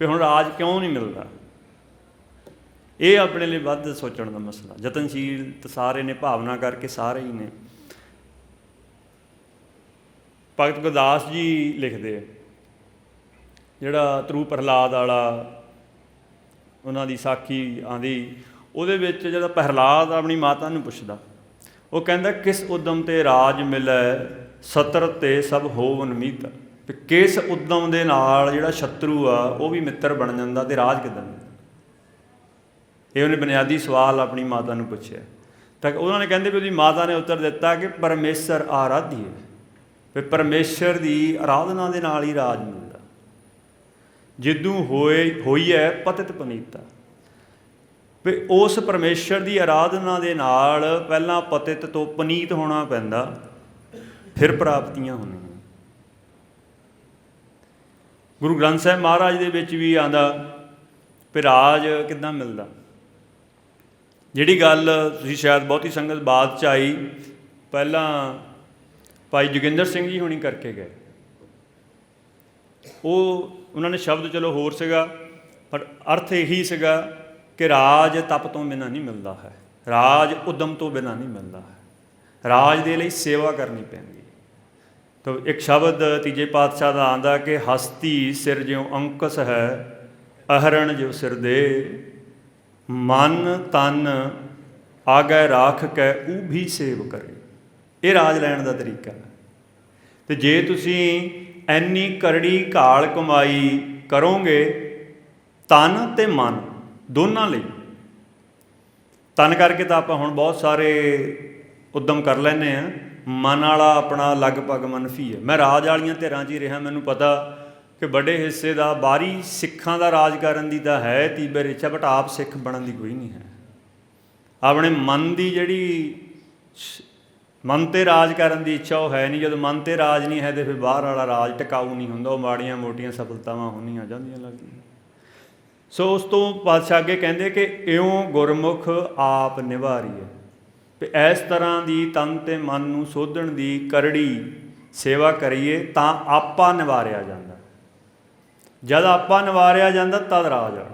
ਵੀ ਹੁਣ ਰਾਜ ਕਿਉਂ ਨਹੀਂ ਮਿਲਦਾ? ਇਹ ਆਪਣੇ ਲਈ ਵੱਧ ਸੋਚਣ ਦਾ ਮਸਲਾ। ਯਤਨਸ਼ੀਲ ਤਾਂ ਸਾਰੇ ਨੇ, ਭਾਵਨਾ ਕਰਕੇ ਸਾਰੇ ਹੀ ਨੇ। ਭਗਤ ਗੁਰਦਾਸ ਜੀ ਲਿਖਦੇ ਜਿਹੜਾ ਤਰੂ ਪ੍ਰਹਲਾਦ ਵਾਲਾ ਉਹਨਾਂ ਦੀ ਸਾਖੀ ਆਂਦੀ ਉਹਦੇ ਵਿੱਚ ਜਿਹੜਾ ਪ੍ਰਹਲਾਦ ਆਪਣੀ ਮਾਤਾ ਨੂੰ ਪੁੱਛਦਾ, ਉਹ ਕਹਿੰਦਾ, ਕਿਸ ਉਦਮ ਤੇ ਰਾਜ ਮਿਲੈ, ਸਤਰ ਤੇ ਸਭ ਹੋਵਨ ਮੀਤ? ਵੀ ਕਿਸ ਉਦਮ ਦੇ ਨਾਲ ਜਿਹੜਾ ਸ਼ਤਰੂ ਆ, ਉਹ ਵੀ ਮਿੱਤਰ ਬਣ ਜਾਂਦਾ ਤੇ ਰਾਜ ਕਿਦਾਂ? ਮਿਲਦਾ ਇਹ ਉਹਨੇ ਬੁਨਿਆਦੀ ਸਵਾਲ ਆਪਣੀ ਮਾਤਾ ਨੂੰ ਪੁੱਛਿਆ। ਤਾਂ ਉਹਨਾਂ ਨੇ ਕਹਿੰਦੇ ਵੀ ਉਹਦੀ ਮਾਤਾ ਨੇ ਉੱਤਰ ਦਿੱਤਾ ਕਿ ਪਰਮੇਸ਼ਰ ਆਰਾਧੀ ਹੈ। ਵੀ ਪਰਮੇਸ਼ਰ ਦੀ ਆਰਾਧਨਾ ਦੇ ਨਾਲ ਹੀ ਰਾਜ ਮਿਲਦਾ। ਜਿੱਦੂ ਹੋਏ, ਹੋਈ ਹੈ ਪਤਿਤ ਪਨੀਤਾ। ਵੀ ਉਸ ਪਰਮੇਸ਼ਰ ਦੀ ਆਰਾਧਨਾ ਦੇ ਨਾਲ ਪਹਿਲਾਂ ਪਤਿਤ ਤੋਂ ਪਨੀਤ ਹੋਣਾ ਪੈਂਦਾ, ਫਿਰ ਪ੍ਰਾਪਤੀਆਂ ਹੁੰਦੀਆਂ ਗੁਰੂ ਗ੍ਰੰਥ ਸਾਹਿਬ ਮਹਾਰਾਜ ਦੇ ਵਿੱਚ ਵੀ ਆਂਦਾ, ਵੀ ਰਾਜ ਕਿੱਦਾਂ ਮਿਲਦਾ? ਜਿਹੜੀ ਗੱਲ ਤੁਸੀਂ ਸ਼ਾਇਦ ਬਹੁਤੀ ਸੰਗਤ ਬਾਅਦ ਚ ਆਈ, ਪਹਿਲਾਂ ਭਾਈ ਜੋਗਿੰਦਰ ਸਿੰਘ ਜੀ ਹੁਣੀ ਕਰਕੇ ਗਏ। ਉਹ, ਉਹਨਾਂ ਨੇ ਸ਼ਬਦ ਚਲੋ ਹੋਰ ਸੀਗਾ, ਪਰ ਅਰਥ ਇਹੀ ਸੀਗਾ ਕਿ ਰਾਜ ਤਪ ਤੋਂ ਬਿਨਾਂ ਨਹੀਂ ਮਿਲਦਾ ਹੈ। ਰਾਜ ਉਦਮ ਤੋਂ ਬਿਨਾਂ ਨਹੀਂ ਮਿਲਦਾ ਹੈ। ਰਾਜ ਦੇ ਲਈ ਸੇਵਾ ਕਰਨੀ ਪੈਂਦੀ ਤਾਂ ਇੱਕ ਸ਼ਬਦ ਤੀਜੇ ਪਾਤਸ਼ਾਹ ਦਾ ਆਂਦਾ ਕਿ ਹਸਤੀ ਸਿਰ ਜਿਉ ਅੰਕਸ ਹੈ, ਅਹਰਣ ਜਿਉ ਸਿਰ ਦੇ। ਮਨ ਤਨ ਆਗੈ ਰਾਖ ਕੈ ਉਹ ਵੀ ਸੇਵ ਕਰੇ। ਇਹ ਰਾਜ ਲੈਣ ਦਾ ਤਰੀਕਾ ਹੈ। ਤੇ ਜੇ ਤੁਸੀਂ ਐਨੀ ਕਰੜੀ ਘਾਲ ਕਮਾਈ ਕਰੋਗੇ, ਤਨ ਤੇ ਮਨ ਦੋਨਾਂ ਲਈ। ਤਨ ਕਰਕੇ ਤਾਂ ਆਪਾਂ ਹੁਣ ਬਹੁਤ ਸਾਰੇ ਉਦਮ ਕਰ ਲੈਨੇ ਆ ਮਨ ਵਾਲਾ ਆਪਣਾ ਲਗਭਗ ਮਨਫੀ ਹੈ। ਮੈਂ ਰਾਜ ਵਾਲੀਆਂ ਧਿਰਾਂ 'ਚ ਹੀ ਰਿਹਾ। ਮੈਨੂੰ ਪਤਾ ਕਿ ਵੱਡੇ ਹਿੱਸੇ ਦਾ, ਬਾਹਰੀ ਸਿੱਖਾਂ ਦਾ ਰਾਜ ਕਰਨ ਦੀ ਤਾਂ ਹੈ ਤੀਬਰ ਇੱਛਾ ਬਟ ਆਪ ਸਿੱਖ ਬਣਨ ਦੀ ਕੋਈ ਨਹੀਂ ਹੈ। ਆਪਣੇ ਮਨ ਦੀ ਜਿਹੜੀ ਮਨ ਤੇ ਰਾਜ ਕਰਨ ਦੀ ਇੱਛਾ ਉਹ ਹੈ ਨਹੀਂ। ਜਦੋਂ ਮਨ ਤੇ ਰਾਜ ਨਹੀਂ ਹੈ ਤੇ ਫਿਰ ਬਾਹਰ ਵਾਲਾ ਰਾਜ ਟਿਕਾਊ ਨਹੀਂ ਹੁੰਦਾ। ਉਹ ਮਾੜੀਆਂ ਮੋਟੀਆਂ ਸਫਲਤਾਵਾਂ ਹੁੰਦੀਆਂ ਜਾਂਦੀਆਂ ਲੱਗਦੀਆਂ। ਸੋ ਉਸ ਤੋਂ ਪਾਤਸ਼ਾਹ ਅੱਗੇ ਕਹਿੰਦੇ ਕਿ ਇਉਂ ਗੁਰਮੁਖ ਆਪ ਨਿਵਾਰੀਏ ਵੀ ਇਸ ਤਰ੍ਹਾਂ ਦੀ ਤਨ ਤੇ ਮਨ ਨੂੰ ਸੋਧਣ ਦੀ ਕਰੜੀ ਸੇਵਾ ਕਰੀਏ ਤਾਂ ਆਪਾ ਨਿਵਾਰਿਆ ਜਾਂਦਾ। ਜਦ ਆਪਾ ਨਿਵਾਰਿਆ ਜਾਂਦਾ, ਤਦ ਰਾਜ ਆ